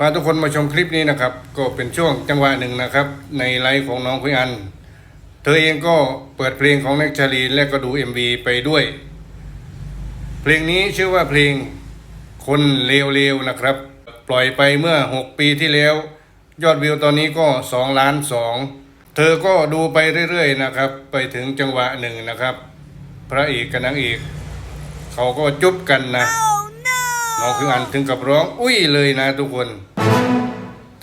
พาทุกคนมาชมคลิปนี้นะครับ ก็เป็นช่วงจังหวะหนึ่งนะครับ ในไลฟ์ของน้องคุยอัน เธอเองก็เปิดเพลงของแน็กชาลีและก็ดู MV ไปด้วย เพลงนี้ชื่อว่าเพลงคนเลวๆนะครับ ปล่อยไปเมื่อ 6 ปีที่แล้ว ยอดวิวตอนนี้ก็2ล้าน2เธอก็ดูไปเรื่อยๆนะครับ ไปถึงจังหวะหนึ่งนะครับ พระเอกกับนางเอกเขาก็จุ๊บกันนะน้องคืออันถึงกับร้อง อุ้ยเลยนะทุกคน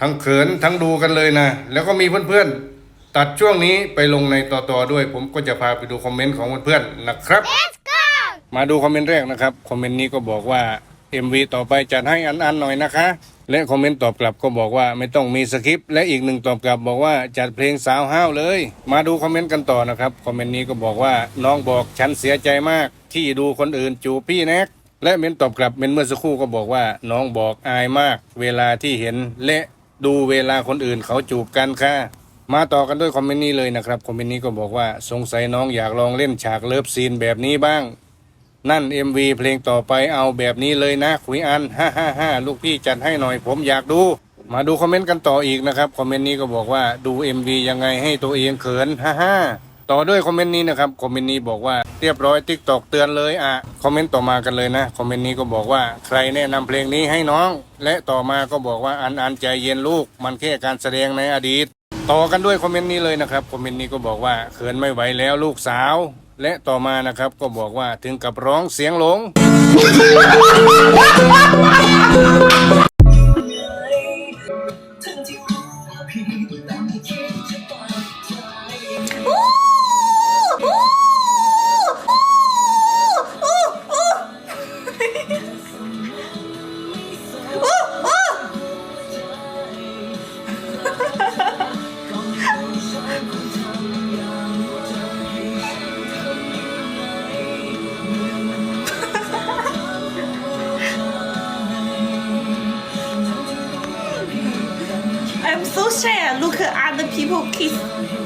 ทั้งเขินทั้งดูกันเลยนะ แล้วก็มีเพื่อนๆ ตัดช่วงนี้ไปลงในต่อๆด้วย ผมก็จะพาไปดูคอมเมนต์ของเพื่อนๆนะครับ มาดูคอมเมนต์แรกนะครับ คอมเมนต์นี้ก็บอกว่า MV ต่อไปจัดให้อันๆหน่อยนะคะ และคอมเมนต์ตอบกลับก็บอกว่าไม่ต้องมีสคริปต์และอีกหนึ่งตอบกลับบอกว่าจัดเพลงสาวห้าวเลย มาดูคอมเมนต์กันต่อนะครับคอมเมนต์นี้ก็บอกว่าน้องบอกฉันเสียใจมาก ที่ดูคนอื่นจูบพี่แน็กและเมนตอบกลับเมนเมื่อสักครู่ก็บอกว่าน้องบอกอายมาก เวลาที่เห็นและ ดูเวลาคนอื่นเขาจูบกันค่ะ มาต่อกันด้วยคอมเมนต์นี้เลยนะครับ คอมเมนต์นี้ก็บอกว่าสงสัยน้องอยากลองเล่นฉากเลิฟซีนแบบนี้บ้าง นั่น MV เพลงต่อไปเอาแบบนี้เลยนะคุยอันฮ่าฮ่าฮ่าลูกพี่จัดให้หน่อยผมอยากดู มาดูคอมเมนต์กันต่ออีกนะครับ คอมเมนต์นี้ก็บอกว่าดู MV ยังไงให้ตัวเองเขินฮ่าฮ่า ต่อด้วยคอมเมนต์นี้นะครับคอมเมนต์นี้บอกว่าเรียบร้อยติ๊กตอกเตือนเลยอะคอมเมนต์ต่อมากันเลยนะคอมเมนต์นี้ก็บอกว่าใครแนะนำเพลงนี้ให้น้อง และต่อมาก็บอกว่าอันอันใจเย็นลูก มันแค่การแสดงในอดีต ต่อกันด้วยคอมเมนต์นี้เลยนะครับคอมเมนต์นี้ก็บอกว่าเขินไม่ไหวแล้วลูกสาว และต่อมานะครับก็บอกว่าถึงกับร้องเสียงหลง I'm so shy. I Look at other people kiss.